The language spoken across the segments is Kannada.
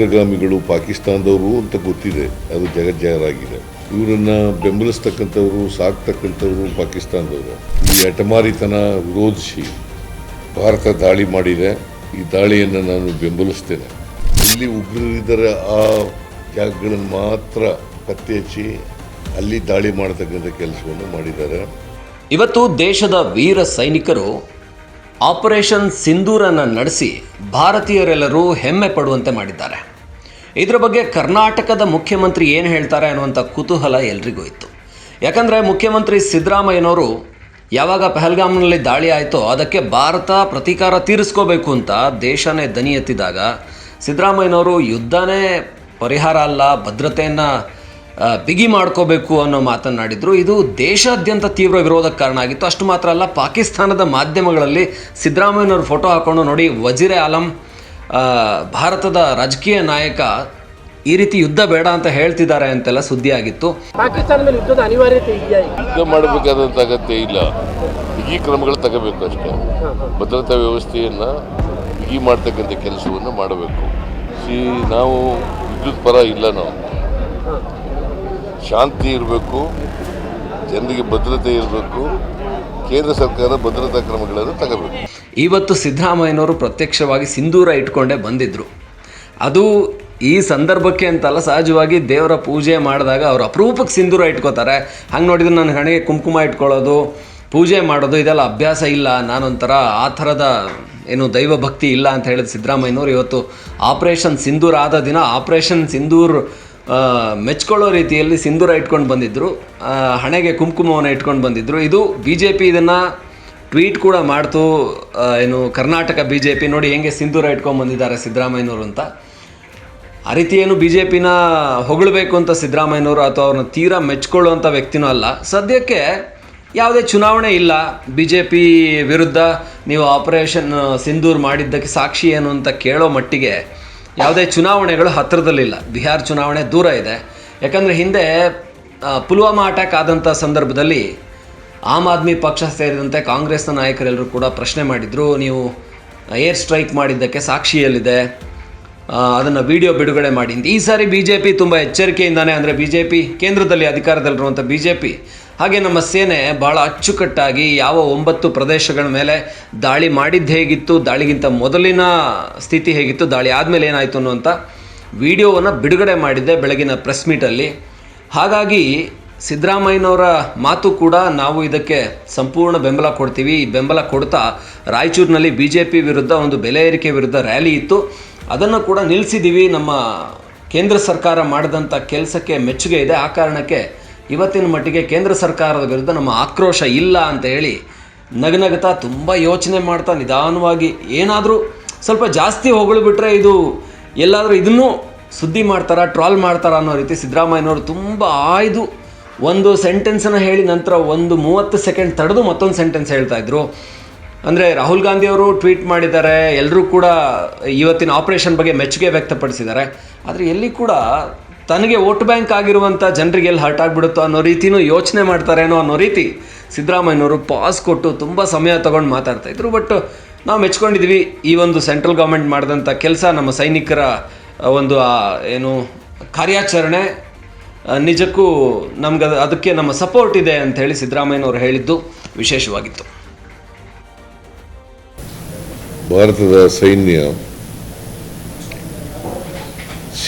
ಉಗ್ರಗಾಮಿಗಳು ಪಾಕಿಸ್ತಾನದವರು ಅಂತ ಗೊತ್ತಿದೆ. ಅದು ಜಗಜ್ಜಾಹರಾಗಿದೆ. ಇವರನ್ನ ಬೆಂಬಲಿಸ್ತಕ್ಕಂಥವ್ರು, ಸಾಕ್ತಕ್ಕಂಥವ್ರು ಪಾಕಿಸ್ತಾನದವರು. ಈ ಅಟಮಾರಿತನ ವಿರೋಧಿಸಿ ಭಾರತ ದಾಳಿ ಮಾಡಿದೆ. ಈ ದಾಳಿಯನ್ನು ನಾನು ಬೆಂಬಲಿಸ್ತೇನೆ. ಇಲ್ಲಿ ಉಗ್ರರಿದ್ದರೆ ಆ ಜಾಗಗಳನ್ನು ಮಾತ್ರ ಪತ್ತೆ ಹಚ್ಚಿ ಅಲ್ಲಿ ದಾಳಿ ಮಾಡತಕ್ಕಂಥ ಕೆಲಸವನ್ನು ಮಾಡಿದ್ದಾರೆ. ಇವತ್ತು ದೇಶದ ವೀರ ಸೈನಿಕರು ಆಪರೇಷನ್ ಸಿಂಧೂರನ್ನು ನಡೆಸಿ ಭಾರತೀಯರೆಲ್ಲರೂ ಹೆಮ್ಮೆ ಪಡುವಂತೆ ಮಾಡಿದ್ದಾರೆ. ಇದರ ಬಗ್ಗೆ ಕರ್ನಾಟಕದ ಮುಖ್ಯಮಂತ್ರಿ ಏನು ಹೇಳ್ತಾರೆ ಅನ್ನುವಂಥ ಕುತೂಹಲ ಎಲ್ರಿಗೂ ಇತ್ತು. ಯಾಕಂದರೆ ಮುಖ್ಯಮಂತ್ರಿ ಸಿದ್ದರಾಮಯ್ಯನವರು ಯಾವಾಗ ಪಹಲ್ಗಾಮ್ನಲ್ಲಿ ದಾಳಿ ಆಯಿತೋ ಅದಕ್ಕೆ ಭಾರತ ಪ್ರತೀಕಾರ ತೀರಿಸ್ಕೋಬೇಕು ಅಂತ ದೇಶನೇ ದನಿ ಎತ್ತಿದಾಗ ಸಿದ್ದರಾಮಯ್ಯನವರು ಯುದ್ಧನೇ ಪರಿಹಾರ ಅಲ್ಲ, ಭದ್ರತೆಯನ್ನು ಬಿಗಿ ಮಾಡ್ಕೋಬೇಕು ಅನ್ನೋ ಮಾತನ್ನಾಡಿದ್ರು. ಇದು ದೇಶಾದ್ಯಂತ ತೀವ್ರ ವಿರೋಧಕ್ಕೆ ಕಾರಣ ಆಗಿತ್ತು. ಅಷ್ಟು ಮಾತ್ರ ಅಲ್ಲ, ಪಾಕಿಸ್ತಾನದ ಮಾಧ್ಯಮಗಳಲ್ಲಿ ಸಿದ್ದರಾಮಯ್ಯನವ್ರ ಫೋಟೋ ಹಾಕೊಂಡು ನೋಡಿ, ವಜೀರೆ ಆಲಂ ಭಾರತದ ರಾಜಕೀಯ ನಾಯಕ ಈ ರೀತಿ ಯುದ್ಧ ಬೇಡ ಅಂತ ಹೇಳ್ತಿದ್ದಾರೆ ಅಂತೆಲ್ಲ ಸುದ್ದಿ ಆಗಿತ್ತು ಪಾಕಿಸ್ತಾನ ಮೇಲೆ ಯುದ್ಧದ ಅನಿವಾರ್ಯತೆ ಇದೆಯಾ ಯುದ್ಧ ಮಾಡಬೇಕಾದಂತ ಅಗತ್ಯ ಇಲ್ಲ. ಈ ಕ್ರಮಗಳು ತಗೋಬೇಕು ಅಷ್ಟೇ. ಭದ್ರತಾ ವ್ಯವಸ್ಥೆಯನ್ನು ಈ ಮಾಡ್ತಕ್ಕಂಥ ಕೆಲಸವನ್ನು ಮಾಡಬೇಕು. ಸಿ ನಾವು ವಿದ್ಯುತ್ ಪರ ಇಲ್ಲ ನಾವು. ಶಾಂತಿ ಇರಬೇಕು ಜನರಿಗೆ ಭದ್ರತೆ ಇರಬೇಕು ಕೇಂದ್ರ ಸರ್ಕಾರ ಭದ್ರತಾ ಕ್ರಮಗಳನ್ನು ತಗೋಬೇಕು. ಇವತ್ತು ಸಿದ್ದರಾಮಯ್ಯನವರು ಪ್ರತ್ಯಕ್ಷವಾಗಿ ಸಿಂಧೂರ ಇಟ್ಕೊಂಡೇ ಬಂದಿದ್ದರು ಅದು ಈ ಸಂದರ್ಭಕ್ಕೆ ಅಂತಲ್ಲ, ಸಹಜವಾಗಿ ದೇವರ ಪೂಜೆ ಮಾಡಿದಾಗ ಅವರು ಅಪರೂಪಕ್ಕೆ ಸಿಂಧೂರ ಇಟ್ಕೋತಾರೆ. ಹಂಗೆ ನೋಡಿದ್ರೆ ನನ್ನ ಹಣೆಗೆ ಕುಂಕುಮ ಇಟ್ಕೊಳ್ಳೋದು, ಪೂಜೆ ಮಾಡೋದು, ಇದೆಲ್ಲ ಅಭ್ಯಾಸ ಇಲ್ಲ. ನಾನೊಂಥರ ಆ ಥರದ ಏನು ದೈವ ಭಕ್ತಿ ಇಲ್ಲ ಅಂತ ಹೇಳಿದ ಸಿದ್ದರಾಮಯ್ಯನವರು ಇವತ್ತು ಆಪರೇಷನ್ ಸಿಂಧೂರ್ ಆದ ದಿನ ಆಪರೇಷನ್ ಸಿಂಧೂರ್ ಮೆಚ್ಕೊಳ್ಳೋ ರೀತಿಯಲ್ಲಿ ಸಿಂಧೂರ ಇಟ್ಕೊಂಡು ಬಂದಿದ್ದರು ಹಣೆಗೆ ಕುಂಕುಮವನ್ನು ಇಟ್ಕೊಂಡು ಬಂದಿದ್ದರು ಇದು ಬಿ ಜೆ ಪಿ ಇದನ್ನು ಟ್ವೀಟ್ ಕೂಡ ಮಾಡ್ತು ಏನು ಕರ್ನಾಟಕ ಬಿ ಜೆ ಪಿ ನೋಡಿ ಹೆಂಗೆ ಸಿಂಧೂರ ಇಟ್ಕೊಂಡು ಬಂದಿದ್ದಾರೆ ಸಿದ್ದರಾಮಯ್ಯನವರು ಅಂತ. ಆ ರೀತಿ ಏನು ಬಿ ಜೆ ಪಿನ ಹೊಗಳಬೇಕು ಅಂತ ಸಿದ್ದರಾಮಯ್ಯನವರು ಅಥವಾ ಅವ್ರನ್ನ ತೀರಾ ಮೆಚ್ಕೊಳ್ಳುವಂಥ ವ್ಯಕ್ತಿನೂ ಅಲ್ಲ. ಸದ್ಯಕ್ಕೆ ಯಾವುದೇ ಚುನಾವಣೆ ಇಲ್ಲ. ಬಿ ಜೆ ಪಿ ವಿರುದ್ಧ ನೀವು ಆಪರೇಷನ್ ಸಿಂಧೂರ್ ಮಾಡಿದ್ದಕ್ಕೆ ಸಾಕ್ಷಿ ಏನು ಅಂತ ಕೇಳೋ ಮಟ್ಟಿಗೆ ಯಾವುದೇ ಚುನಾವಣೆಗಳು ಹತ್ತಿರದಲ್ಲಿಲ್ಲ ಬಿಹಾರ್ ಚುನಾವಣೆ ದೂರ ಇದೆ. ಯಾಕಂದರೆ ಹಿಂದೆ ಪುಲ್ವಾಮಾ ಅಟ್ಯಾಕ್ ಆದಂಥ ಸಂದರ್ಭದಲ್ಲಿ ಆಮ್ ಆದ್ಮಿ ಪಕ್ಷ ಸೇರಿದಂತೆ ಕಾಂಗ್ರೆಸ್ನ ನಾಯಕರೆಲ್ಲರೂ ಕೂಡ ಪ್ರಶ್ನೆ ಮಾಡಿದರು. ನೀವು ಏರ್ ಸ್ಟ್ರೈಕ್ ಮಾಡಿದ್ದಕ್ಕೆ ಸಾಕ್ಷಿಯಲ್ಲಿದೆ. ಅದನ್ನು ವಿಡಿಯೋ ಬಿಡುಗಡೆ ಮಾಡಿ. ಈ ಸಾರಿ ಬಿ ಜೆ ಪಿ ತುಂಬ ಎಚ್ಚರಿಕೆಯಿಂದಾನೆ, ಅಂದರೆ ಬಿ ಜೆ ಪಿ ಕೇಂದ್ರದಲ್ಲಿ ಅಧಿಕಾರದಲ್ಲಿರುವಂಥ ಬಿ ಜೆ ಪಿ ಹಾಗೆ ನಮ್ಮ ಸೇನೆ ಬಹಳ ಅಚ್ಚುಕಟ್ಟಾಗಿ ಯಾವ ಒಂಬತ್ತು ಪ್ರದೇಶಗಳ ಮೇಲೆ ದಾಳಿ ಮಾಡಿದ್ದು ಹೇಗಿತ್ತು, ದಾಳಿಗಿಂತ ಮೊದಲಿನ ಸ್ಥಿತಿ ಹೇಗಿತ್ತು, ದಾಳಿ ಆದಮೇಲೆ ಏನಾಯಿತು ಅನ್ನುವಂಥ ವಿಡಿಯೋವನ್ನು ಬಿಡುಗಡೆ ಮಾಡಿದ್ದೆ ಬೆಳಗಿನ ಪ್ರೆಸ್ ಮೀಟಲ್ಲಿ. ಹಾಗಾಗಿ ಸಿದ್ದರಾಮಯ್ಯನವರ ಮಾತು ಕೂಡ ನಾವು ಇದಕ್ಕೆ ಸಂಪೂರ್ಣ ಬೆಂಬಲ ಕೊಡ್ತೀವಿ. ಈ ಬೆಂಬಲ ಕೊಡ್ತಾ ರಾಯಚೂರಿನಲ್ಲಿ ಬಿ ಜೆ ಪಿ ವಿರುದ್ಧ ಒಂದು ಬೆಲೆ ಏರಿಕೆ ವಿರುದ್ಧ ರ್ಯಾಲಿ ಇತ್ತು. ಅದನ್ನು ಕೂಡ ನಿಲ್ಲಿಸಿದ್ದೀವಿ ನಮ್ಮ ಕೇಂದ್ರ ಸರ್ಕಾರ ಮಾಡಿದಂಥ ಕೆಲಸಕ್ಕೆ ಮೆಚ್ಚುಗೆ ಇದೆ. ಆ ಕಾರಣಕ್ಕೆ ಇವತ್ತಿನ ಮಟ್ಟಿಗೆ ಕೇಂದ್ರ ಸರ್ಕಾರದ ವಿರುದ್ಧ ನಮ್ಮ ಆಕ್ರೋಶ ಇಲ್ಲ ಅಂತ ಹೇಳಿ ನಗನಗ್ತಾ ತುಂಬ ಯೋಚನೆ ಮಾಡ್ತಾ ನಿಧಾನವಾಗಿ ಏನಾದರೂ ಸ್ವಲ್ಪ ಜಾಸ್ತಿ ಹೊಗಳು ಬಿಟ್ಟರೆ ಇದು ಎಲ್ಲಾದರೂ ಇದನ್ನು ಸುದ್ದಿ ಮಾಡ್ತಾರಾ, ಟ್ರಾಲ್ ಮಾಡ್ತಾರಾ ಅನ್ನೋ ರೀತಿ ಸಿದ್ದರಾಮಯ್ಯನವರು ತುಂಬ ಆಯ್ದು ಒಂದು ಸೆಂಟೆನ್ಸನ್ನು ಹೇಳಿ ನಂತರ ಒಂದು ಮೂವತ್ತು ಸೆಕೆಂಡ್ ತಡೆದು ಮತ್ತೊಂದು ಸೆಂಟೆನ್ಸ್ ಹೇಳ್ತಾ ಇದ್ರು. ಅಂದರೆ ರಾಹುಲ್ ಗಾಂಧಿಯವರು ಟ್ವೀಟ್ ಮಾಡಿದ್ದಾರೆ ಎಲ್ಲರೂ ಕೂಡ ಇವತ್ತಿನ ಆಪರೇಷನ್ ಬಗ್ಗೆ ಮೆಚ್ಚುಗೆ ವ್ಯಕ್ತಪಡಿಸಿದ್ದಾರೆ. ಆದರೆ ಎಲ್ಲಿ ಕೂಡ ತನಗೆ ವೋಟ್ ಬ್ಯಾಂಕ್ ಆಗಿರುವಂಥ ಜನರಿಗೆ ಎಲ್ಲಿ ಹರ್ಟ್ ಆಗಿಬಿಡುತ್ತೋ ಅನ್ನೋ ರೀತಿನೂ ಯೋಚನೆ ಮಾಡ್ತಾರೇನೋ ಅನ್ನೋ ರೀತಿ ಸಿದ್ದರಾಮಯ್ಯನವರು ಪಾಸ್ ಕೊಟ್ಟು ತುಂಬ ಸಮಯ ತಗೊಂಡು ಮಾತಾಡ್ತಾ ಇದ್ರು. ಬಟ್ ನಾವು ಮೆಚ್ಕೊಂಡಿದ್ವಿ ಈ ಒಂದು ಸೆಂಟ್ರಲ್ ಗೌರ್ಮೆಂಟ್ ಮಾಡಿದಂಥ ಕೆಲಸ ನಮ್ಮ ಸೈನಿಕರ ಒಂದು ಏನು ಕಾರ್ಯಾಚರಣೆ ನಿಜಕ್ಕೂ ನಮ್ಗೆ ಅದು- ಅದಕ್ಕೆ ನಮ್ಮ ಸಪೋರ್ಟ್ ಇದೆ ಅಂತ ಹೇಳಿ ಸಿದ್ದರಾಮಯ್ಯನವರು ಹೇಳಿದ್ದು ವಿಶೇಷವಾಗಿತ್ತು. ಭಾರತದ ಸೈನ್ಯ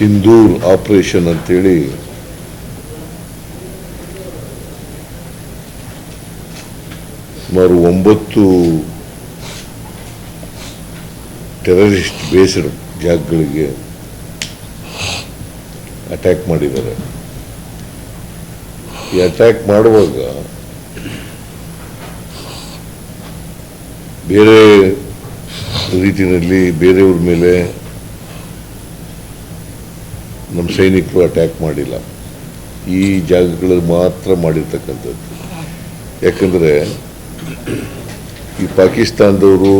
ಸಿಂಧೂರ್ ಆಪರೇಷನ್ ಅಂತೇಳಿ. ಸುಮಾರು ಒಂಬತ್ತು ಟೆರರಿಸ್ಟ್ ಬೇಸ್ಡ್ ಜಾಗಗಳಿಗೆ ಅಟ್ಯಾಕ್ ಮಾಡಿದ್ದಾರೆ. ಈ ಅಟ್ಯಾಕ್ ಮಾಡುವಾಗ ಬೇರೆ ರೀತಿಯಲ್ಲಿ ಬೇರೆಯವ್ರ ಮೇಲೆ ನಮ್ಮ ಸೈನಿಕರು ಅಟ್ಯಾಕ್ ಮಾಡಿಲ್ಲ. ಈ ಜಾಗಗಳಲ್ಲಿ ಮಾತ್ರ ಮಾಡಿರ್ತಕ್ಕಂಥದ್ದು. ಯಾಕಂದರೆ ಈ ಪಾಕಿಸ್ತಾನದವರು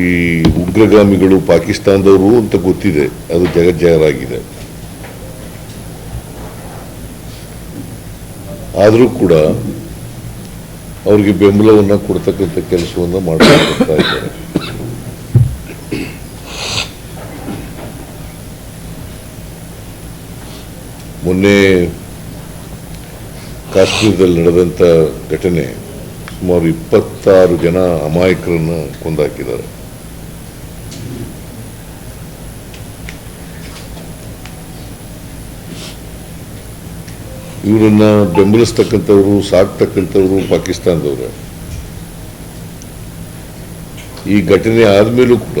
ಈ ಉಗ್ರಗಾಮಿಗಳು ಪಾಕಿಸ್ತಾನದವರು ಅಂತ ಗೊತ್ತಿದೆ. ಅದು ಜಗಜ್ಜಾಗರಾಗಿದೆ ಆದರೂ ಕೂಡ ಅವ್ರಿಗೆ ಬೆಂಬಲವನ್ನು ಕೊಡ್ತಕ್ಕಂಥ ಕೆಲಸವನ್ನು ಮಾಡ್ತಾ ಇದ್ದಾರೆ. ಮೊನ್ನೆ ಕಾಶ್ಮೀರದಲ್ಲಿ ನಡೆದಂಥ ಘಟನೆ ಸುಮಾರು ಇಪ್ಪತ್ತಾರು ಜನ ಅಮಾಯಕರನ್ನು ಕೊಂದಾಕಿದ್ದಾರೆ. ಇವರನ್ನ ಬೆಂಬಲಿಸ್ತಕ್ಕಂಥವ್ರು, ಸಾಕ್ತಕ್ಕಂಥವ್ರು ಪಾಕಿಸ್ತಾನದವ್ರೆ. ಈ ಘಟನೆ ಆದಮೇಲೂ ಕೂಡ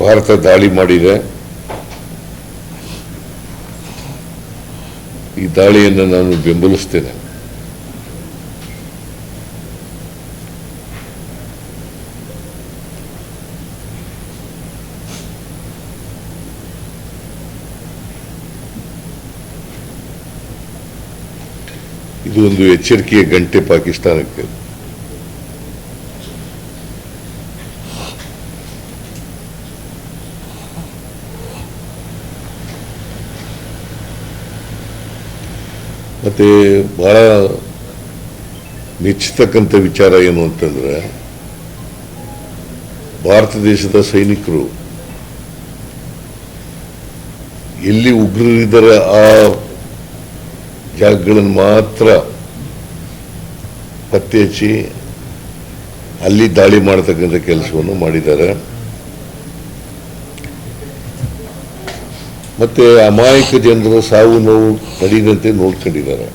ಭಾರತ ದಾಳಿ ಮಾಡಿದೆ. ಈ ದಾಳಿಯನ್ನು ನಾನು ಬೆಂಬಲಿಸ್ತೇನೆ. ಇದು ಒಂದು ಎಚ್ಚರಿಕೆಯ ಗಂಟೆ ಪಾಕಿಸ್ತಾನಕ್ಕೆ. ಮತ್ತೆ ಭಾಳ ಮೆಚ್ಚತಕ್ಕಂಥ ವಿಚಾರ ಏನು ಅಂತಂದ್ರೆ, ಭಾರತ ದೇಶದ ಸೈನಿಕರು ಎಲ್ಲಿ ಉಗ್ರರಿದ್ದಾರೆ ಆ ಜಾಗಗಳನ್ನು ಮಾತ್ರ ಪತ್ತೆ ಹಚ್ಚಿ ಅಲ್ಲಿ ದಾಳಿ ಮಾಡತಕ್ಕಂಥ ಕೆಲಸವನ್ನು ಮಾಡಿದ್ದಾರೆ. ಮತ್ತೆ ಅಮಾಯಕ ಜನರ ಸಾವು ನೋವು ನಡೆಯದಂತೆ ನೋಡ್ಕೊಂಡಿದ್ದಾರೆ.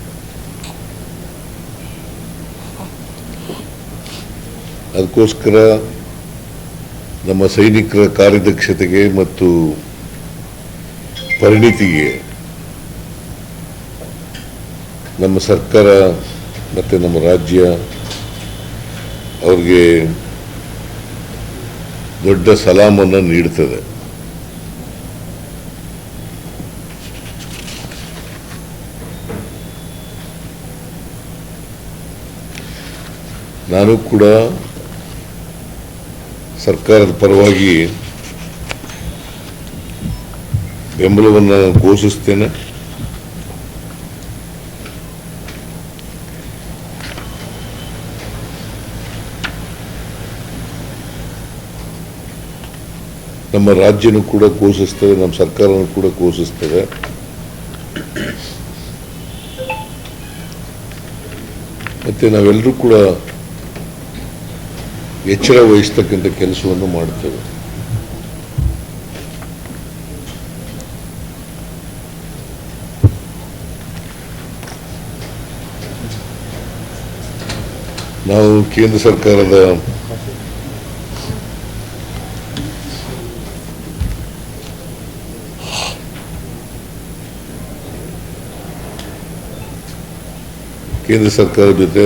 ಅದಕ್ಕೋಸ್ಕರ ನಮ್ಮ ಸೈನಿಕರ ಕಾರ್ಯದಕ್ಷತೆಗೆ ಮತ್ತು ಪರಿಣಿತಿಗೆ ನಮ್ಮ ಸರ್ಕಾರ ಮತ್ತು ನಮ್ಮ ರಾಜ್ಯ ಅವ್ರಿಗೆ ದೊಡ್ಡ ಸಲಾಮನ್ನು ನೀಡುತ್ತದೆ ನಾನು ಕೂಡ ಸರ್ಕಾರದ ಪರವಾಗಿ ಬೆಂಬಲವನ್ನು ಘೋಷಿಸ್ತೇನೆ. ನಮ್ಮ ರಾಜ್ಯನೂ ಕೂಡ ಘೋಷಿಸ್ತದೆ, ನಮ್ಮ ಸರ್ಕಾರನೂ ಕೂಡ ಘೋಷಿಸ್ತದೆ. ಮತ್ತೆ ನಾವೆಲ್ಲರೂ ಕೂಡ ಎಚ್ಚರ ವಹಿಸ್ತಕ್ಕಂಥ ಕೆಲಸವನ್ನು ಮಾಡ್ತೇವೆ ನಾವು ಕೇಂದ್ರ ಸರ್ಕಾರದ ಕೇಂದ್ರ ಸರ್ಕಾರದ ಜೊತೆ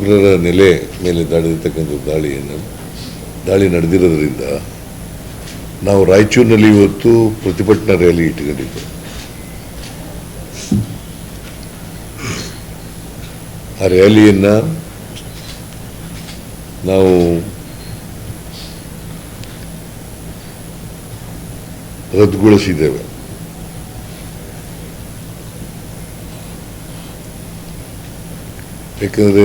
ಉಗ್ರರ ನೆಲೆ ಮೇಲೆ ದಾಡಿರ್ತಕ್ಕಂಥ ದಾಳಿಯನ್ನು, ದಾಳಿ ನಡೆದಿರೋದ್ರಿಂದ ನಾವು ರಾಯಚೂರಿನಲ್ಲಿ ಇವತ್ತು ಪ್ರತಿಭಟನಾ ರ್ಯಾಲಿ ಇಟ್ಕೊಂಡಿದ್ದು ಆ ರ್ಯಾಲಿಯನ್ನು ನಾವು ರದ್ದುಗೊಳಿಸಿದ್ದೇವೆ. ಯಾಕಂದರೆ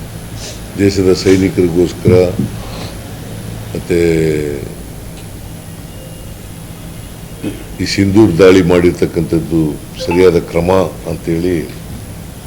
ದೇಶದ ಸೈನಿಕರಿಗೋಸ್ಕರ ಮತ್ತು ಈ ಸಿಂಧೂರ್ ದಾಳಿ ಮಾಡಿರ್ತಕ್ಕಂಥದ್ದು ಸರಿಯಾದ ಕ್ರಮ ಅಂತೇಳಿ